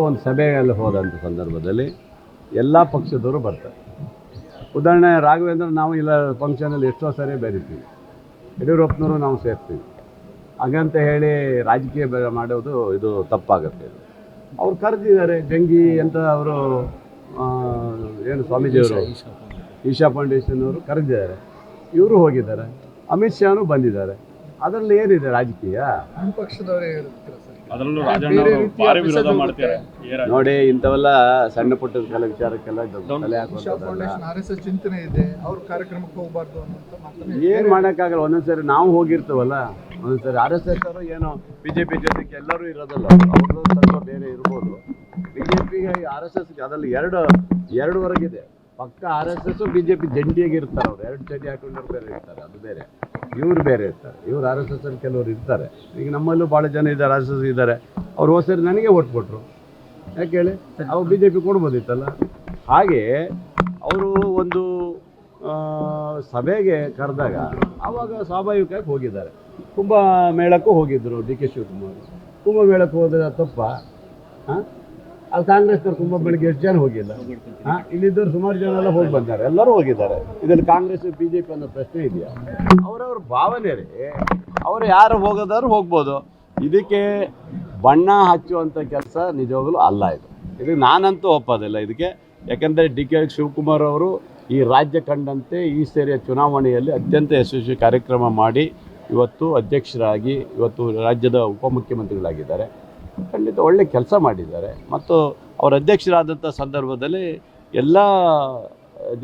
ಒಂದು ಸಭೆಯಲ್ಲಿ ಹೋದಂಥ ಸಂದರ್ಭದಲ್ಲಿ ಎಲ್ಲ ಪಕ್ಷದವರು ಬರ್ತಾರೆ. ಉದಾಹರಣೆ, ರಾಘವೇಂದ್ರ ನಾವು ಇಲ್ಲ ಫಂಕ್ಷನಲ್ಲಿ ಎಷ್ಟೋ ಸರಿ ಬೆರಿತೀವಿ. ಯಡಿಯೂರಪ್ಪನವರು ನಾವು ಸೇರ್ತೀವಿ. ಹಾಗಂತ ಹೇಳಿ ರಾಜಕೀಯ ಮಾಡೋದು ಇದು ತಪ್ಪಾಗುತ್ತೆ ಅವ್ರು ಕರೆದಿದ್ದಾರೆ, ಜಂಗಿ ಅಂತ ಅವರು ಏನು ಸ್ವಾಮೀಜಿಯವರು, ಈಶಾ ಫೌಂಡೇಶನ್ ಅವರು ಕರೆದಿದ್ದಾರೆ. ಇವರು ಹೋಗಿದ್ದಾರೆ. ಅಮಿತ್ ಶಾನು ಬಂದಿದ್ದಾರೆ. ಅದರಲ್ಲಿ ಏನಿದೆ ರಾಜಕೀಯ? ಪಕ್ಷದವರೇ ಅದರಲ್ಲೂ ಬೇರೆ ರಾಜಣ್ಣ ಅವರು ರೀತಿಯ ಭಾರಿ ವಿರೋಧ ಮಾಡ್ತಾರೆ ನೋಡಿ ಇಂಥವೆಲ್ಲ ಸಣ್ಣ ಪುಟ್ಟ ಕೆಲ ವಿಚಾರಕ್ಕೆಲ್ಲ ತಲೆ Isha Foundation R S S ಚಿಂತನೆ ಇದೆ ಅವ್ರ ಕಾರ್ಯಕ್ರಮಕ್ಕೆ ಹೋಗಬಾರ್ದು ಏನು ಮಾಡೋಕ್ಕಾಗಲ್ಲ ಒಂದೊಂದ್ಸರಿ ನಾವು ಹೋಗಿರ್ತೀವಲ್ಲ ಒಂದೊಂದ್ಸರಿ ಆರ್ ಎಸ್ ಎಸ್ ಅವರು ಏನೋ ಬಿಜೆಪಿ ಜೆ ಪಿ ಜೊತೆಗೆ ಎಲ್ಲರೂ ಇರೋದಲ್ಲ ಅವ್ರದ್ದು ಸ್ವಲ್ಪ ಬೇರೆ ಇರ್ಬೋದು. ಬಿ ಜೆ ಪಿಗೆ ಆರ್ ಎಸ್ ಎಸ್ ಅದ್ರಲ್ಲಿ ಎರಡು ಎರಡುವರೆಗಿದೆ. ಪಕ್ಕ R S S B J P ಜಂಟಿಯಾಗಿ ಇರ್ತಾರೆ ಅವ್ರು. ಎರಡು ಚಡಿ ಹಾಕೊಂಡವ್ರು ಬೇರೆ ಇರ್ತಾರೆ, ಅದು ಬೇರೆ. ಇವ್ರು ಬೇರೆ ಇರ್ತಾರೆ. ಇವ್ರು ಆರ್ ಎಸ್ ಎಸ್ ಅಲ್ಲಿ ಕೆಲವರು ಇರ್ತಾರೆ. ಈಗ ನಮ್ಮಲ್ಲೂ ಭಾಳ ಜನ ಇದ್ದಾರೆ, ಆರ್ ಎಸ್ ಎಸ್ ಇದ್ದಾರೆ. ಅವ್ರು ಹೋದ ಸರಿ ನನಗೆ ಓಟ್ ಕೊಟ್ಟರು ಯಾಕೆ ಹೇಳಿ? ಅವ್ರು ಬಿ ಜೆ ಪಿ ಕೊಡ್ಬೋದಿತ್ತಲ್ಲ? ಹಾಗೆ ಅವರು ಒಂದು ಸಭೆಗೆ ಕರೆದಾಗ ಆವಾಗ ಸ್ವಾಭಾವಿಕವಾಗಿ ಹೋಗಿದ್ದಾರೆ. ಕುಂಭ ಮೇಳಕ್ಕೂ ಹೋಗಿದ್ದರು ಡಿ ಕೆ ಶಿವಕುಮಾರ್. ಕುಂಭ ಮೇಳಕ್ಕೆ ಹೋದ ತಪ್ಪ? ಹಾಂ ಅಲ್ಲಿ ಕಾಂಗ್ರೆಸ್ನವ್ರು ತುಂಬ ಬೆಳಿಗ್ಗೆ ಎಷ್ಟು ಜನ ಹೋಗಿಲ್ಲ? ಹಾಂ, ಇಲ್ಲಿದ್ದವ್ರು ಸುಮಾರು ಜನ ಎಲ್ಲ ಹೋಗಿ ಬಂದಿದ್ದಾರೆ ಎಲ್ಲರೂ ಹೋಗಿದ್ದಾರೆ. ಇದರಲ್ಲಿ ಕಾಂಗ್ರೆಸ್ ಬಿ ಜೆ ಪಿ ಅನ್ನೋ ಪ್ರಶ್ನೆ ಇದೆಯಾ? ಅವರವ್ರ ಭಾವನೆ ರೀ ಅವರು ಯಾರು ಹೋಗೋದಾದ್ರು ಹೋಗ್ಬೋದು. ಇದಕ್ಕೆ ಬಣ್ಣ ಹಚ್ಚುವಂಥ ಕೆಲಸ ನಿಜವಾಗಲೂ ಅಲ್ಲ ಇದು. ಇದಕ್ಕೆ ನಾನಂತೂ ಒಪ್ಪೋದಿಲ್ಲ ಇದಕ್ಕೆ. ಯಾಕೆಂದರೆ ಡಿ ಕೆ ಶಿವಕುಮಾರ್ ಅವರು ಈ ರಾಜ್ಯ ಕಂಡಂತೆ ಈ ಸೇರಿಯ ಚುನಾವಣೆಯಲ್ಲಿ ಅತ್ಯಂತ ಯಶಸ್ವಿ ಕಾರ್ಯಕ್ರಮ ಮಾಡಿ ಇವತ್ತು ಅಧ್ಯಕ್ಷರಾಗಿ, ಇವತ್ತು ರಾಜ್ಯದ ಉಪಮುಖ್ಯಮಂತ್ರಿಗಳಾಗಿದ್ದಾರೆ. ಖಂಡಿತ ಒಳ್ಳೆ ಕೆಲಸ ಮಾಡಿದ್ದಾರೆ. ಮತ್ತು ಅವರು ಅಧ್ಯಕ್ಷರಾದಂಥ ಸಂದರ್ಭದಲ್ಲಿ ಎಲ್ಲ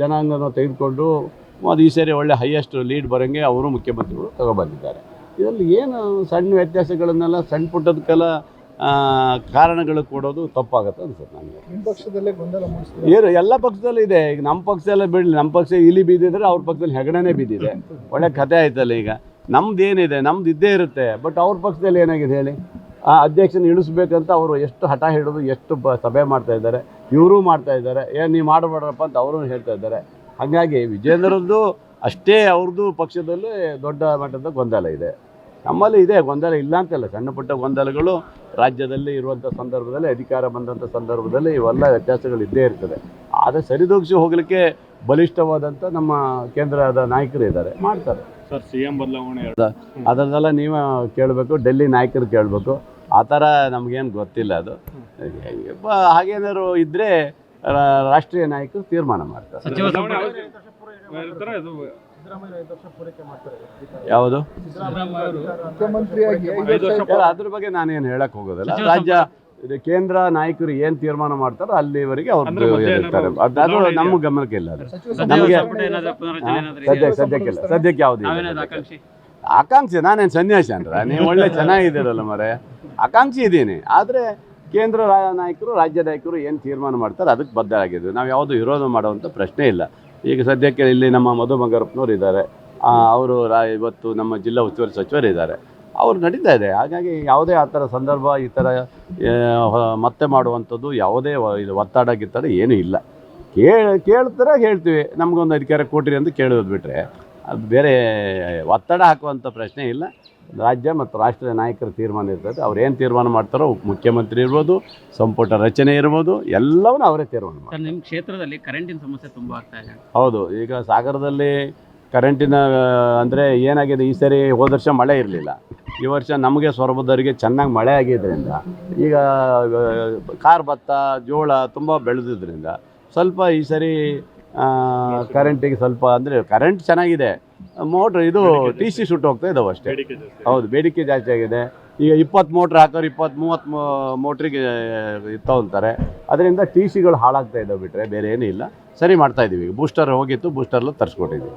ಜನಾಂಗನ ತೆಗೆದುಕೊಂಡು ಅದು ಈ ಸೇರಿ ಒಳ್ಳೆ ಹೈಯೆಸ್ಟ್ ಲೀಡ್ ಬರೋಂಗೆ ಅವರು ಮುಖ್ಯಮಂತ್ರಿಗಳು ತಗೊಬಂದಿದ್ದಾರೆ. ಇದರಲ್ಲಿ ಏನು ಸಣ್ಣ ವ್ಯತ್ಯಾಸಗಳನ್ನೆಲ್ಲ ಸಣ್ಣ ಪುಟ್ಟದಕ್ಕೆಲ್ಲ ಕಾರಣಗಳು ಕೊಡೋದು ತಪ್ಪಾಗುತ್ತೆ ಅನ್ಸುತ್ತೆ ನನಗೆ. ಪಕ್ಷದಲ್ಲೇ ಗೊಂದಲ ಏನು ಎಲ್ಲ ಪಕ್ಷದಲ್ಲೂ ಇದೆ. ಈಗ ನಮ್ಮ ಪಕ್ಷದಲ್ಲೇ ಬಿಡಲಿ ನಮ್ಮ ಪಕ್ಷ ಇಲ್ಲಿ ಬಿದ್ದಿದ್ರೆ ಅವ್ರ ಪಕ್ಷದಲ್ಲಿ ಹೆಗಣನೇ ಬಿದ್ದಿದೆ ಒಳ್ಳೆ ಕಥೆ ಆಯ್ತಲ್ಲ ಈಗ. ನಮ್ದು ಏನಿದೆ ನಮ್ದು ಇದ್ದೇ ಇರುತ್ತೆ. ಬಟ್ ಅವ್ರ ಪಕ್ಷದಲ್ಲಿ ಏನಾಗಿದೆ ಹೇಳಿ? ಆ ಅಧ್ಯಕ್ಷನ ಇಳಿಸ್ಬೇಕಂತ ಅವರು ಎಷ್ಟು ಹಠ ಹಿಡಿದು ಎಷ್ಟು ಬ ಸಭೆ ಮಾಡ್ತಾ ಇದ್ದಾರೆ ಇವರು ಮಾಡ್ತಾ ಇದ್ದಾರೆ ಏನು ನೀವು ಮಾಡಬೇಡ್ರಪ್ಪ ಅಂತ ಅವರು ಹೇಳ್ತಾ ಇದ್ದಾರೆ. ಹಾಗಾಗಿ ವಿಜೇಂದ್ರದ್ದು ಅಷ್ಟೇ ಅವ್ರದ್ದು ಪಕ್ಷದಲ್ಲಿ ದೊಡ್ಡ ಮಟ್ಟದ ಗೊಂದಲ ಇದೆ. ನಮ್ಮಲ್ಲಿ ಇದೆ ಗೊಂದಲ ಇಲ್ಲ ಅಂತಲ್ಲ ಸಣ್ಣ ಪುಟ್ಟ ಗೊಂದಲಗಳು ರಾಜ್ಯದಲ್ಲಿ ಇರುವಂಥ ಸಂದರ್ಭದಲ್ಲಿ ಅಧಿಕಾರ ಬಂದಂಥ ಸಂದರ್ಭದಲ್ಲಿ ಇವೆಲ್ಲ ವ್ಯತ್ಯಾಸಗಳು ಇದ್ದೇ ಇರ್ತದೆ. ಆದರೆ ಸರಿದೂಗಿಸಿ ಹೋಗಲಿಕ್ಕೆ ಬಲಿಷ್ಠವಾದಂಥ ನಮ್ಮ ಕೇಂದ್ರದ ನಾಯಕರು ಇದ್ದಾರೆ ಮಾಡ್ತಾರೆ. ಸರ್ ಸಿ ಎಂ ಬದಲಾವಣೆ ಅದನ್ನೆಲ್ಲ ನೀವು ಕೇಳಬೇಕು ಡೆಲ್ಲಿ ನಾಯಕರು ಕೇಳಬೇಕು. ಆ ಥರ ನಮಗೇನು ಗೊತ್ತಿಲ್ಲ ಅದು. ಹಾಗೇನಾದ್ರು ಇದ್ದರೆ ರಾಷ್ಟ್ರೀಯ ನಾಯಕರು ತೀರ್ಮಾನ ಮಾಡ್ತಾರೆ. ಯಾವುದು? ಅದ್ರ ಬಗ್ಗೆ ನಾನೇನು ಹೇಳಕ್ ಹೋಗೋದಿಲ್ಲ. ರಾಜ್ಯ ಇದು ಕೇಂದ್ರ ನಾಯಕರು ಏನ್ ತೀರ್ಮಾನ ಮಾಡ್ತಾರೋ ಅಲ್ಲಿವರೆಗೆ ಅವ್ರು ಅಂದ್ರೆ ಇರ್ತಾರೆ. ಅದು ನಮ್ಮ ಗಮನಕ್ಕೆ ಇಲ್ಲ ಅದು. ಸದ್ಯಕ್ಕೆ ನಮಗೆ? ಸದ್ಯಕ್ಕಿಲ್ಲ ಸದ್ಯಕ್ಕೆ ಯಾವ್ದು. ಆಕಾಂಕ್ಷಿ, ನಾನೇನು ಸನ್ಯಾಸಿ ಅಂದ್ರ? ನೀವು ಒಳ್ಳೆ ಚೆನ್ನಾಗಿದ್ದೀರಲ್ಲ ಮರೆ. ಆಕಾಂಕ್ಷಿ ಇದ್ದೀನಿ. ಆದರೆ ಕೇಂದ್ರ ನಾಯಕರು, ರಾಜ್ಯ ನಾಯಕರು ಏನು ತೀರ್ಮಾನ ಮಾಡ್ತಾರೆ, ಅದಕ್ಕೆ ಬದ್ಧರಾಗಿದ್ವಿ ನಾವು ಯಾವುದು ವಿರೋಧ ಮಾಡುವಂಥ ಪ್ರಶ್ನೆ ಇಲ್ಲ. ಈಗ ಸದ್ಯಕ್ಕೆ ಇಲ್ಲಿ ನಮ್ಮ ಮಧು ಬಂಗಾರಪ್ಪನವ್ರು ಇದ್ದಾರೆ. ಅವರು ರಾ, ಇವತ್ತು ನಮ್ಮ ಜಿಲ್ಲಾ ಉಸ್ತುವಾರಿ ಸಚಿವರು ಇದ್ದಾರೆ. ಅವ್ರು ನಡೀತಾ ಇದೆ. ಹಾಗಾಗಿ ಯಾವುದೇ ಆ ಥರ ಸಂದರ್ಭ, ಈ ಥರ ಮತ್ತೆ ಮಾಡುವಂಥದ್ದು ಯಾವುದೇ ಇದು ಒತ್ತಡ, ಗಿತ್ತಡ ಏನೂ ಇಲ್ಲ. ಕೇಳ, ಕೇಳ್ತಾರೆ, ಹೇಳ್ತೀವಿ. ನಮಗೊಂದು ಅಧಿಕಾರ ಕೊಟ್ರಿ ಅಂತ ಕೇಳೋದು ಬೇರೆ ಒತ್ತಡ ಹಾಕುವಂಥ ಪ್ರಶ್ನೆ ಇಲ್ಲ. ರಾಜ್ಯ ಮತ್ತು ರಾಷ್ಟ್ರೀಯ ನಾಯಕರ ತೀರ್ಮಾನ ಇರ್ತದೆ. ಅವ್ರು ಏನು ತೀರ್ಮಾನ ಮಾಡ್ತಾರೋ ಉಪ ಮುಖ್ಯಮಂತ್ರಿ ಇರ್ಬೋದು ಸಂಪುಟ ರಚನೆ ಇರ್ಬೋದು ಎಲ್ಲವನ್ನು ಅವರೇ ತೀರ್ಮಾನ ಮಾಡ್ತಾರೆ. ನಿಮ್ಮ ಕ್ಷೇತ್ರದಲ್ಲಿ ಕರೆಂಟಿನ ಸಮಸ್ಯೆ ತುಂಬ ಆಗ್ತಾ ಇದೆ. ಹೌದು ಈಗ ಸಾಗರದಲ್ಲಿ ಕರೆಂಟಿನ ಅಂದರೆ ಏನಾಗಿದೆ ಈ ಸರಿ ಹೋದ ವರ್ಷ ಮಳೆ ಇರಲಿಲ್ಲ. ಈ ವರ್ಷ ನಮಗೆ ಸೊರಬದವರಿಗೆ ಚೆನ್ನಾಗಿ ಮಳೆ ಆಗಿದ್ದರಿಂದ ಈಗ ಕಾರ್ ಭತ್ತ ಜೋಳ ತುಂಬ ಬೆಳೆದಿದ್ದರಿಂದ ಸ್ವಲ್ಪ ಈ ಸರಿ ಕರೆಂಟಿಗೆ ಸ್ವಲ್ಪ ಅಂದರೆ ಕರೆಂಟ್ ಚೆನ್ನಾಗಿದೆ. ಮೋಟ್ರ್ ಇದು ಟಿ ಸಿ ಸುಟ್ಟು ಹೋಗ್ತಾ ಇದ್ದಾವೆ ಅಷ್ಟೇ. ಹೌದು ಬೇಡಿಕೆ ಜಾಸ್ತಿ ಆಗಿದೆ. ಈಗ ಇಪ್ಪತ್ತು ಮೋಟ್ರ್ ಹಾಕೋರು ಇಪ್ಪತ್ತು ಮೂವತ್ತು ಮೋಟ್ರಿಗೆ ತಗೊಂತಾರೆ ಅದರಿಂದ ಟಿ ಸಿಗಳು ಹಾಳಾಗ್ತಾ ಇದ್ದಾವೆ ಬಿಟ್ಟರೆ ಬೇರೆ ಏನೂ ಇಲ್ಲ. ಸರಿ ಮಾಡ್ತಾ ಇದ್ದೀವಿ ಈಗ ಬೂಸ್ಟರ್ ಹೋಗಿತ್ತು ಬೂಸ್ಟರ್ಲು ತರಿಸ್ಕೊಟ್ಟಿದ್ದೀವಿ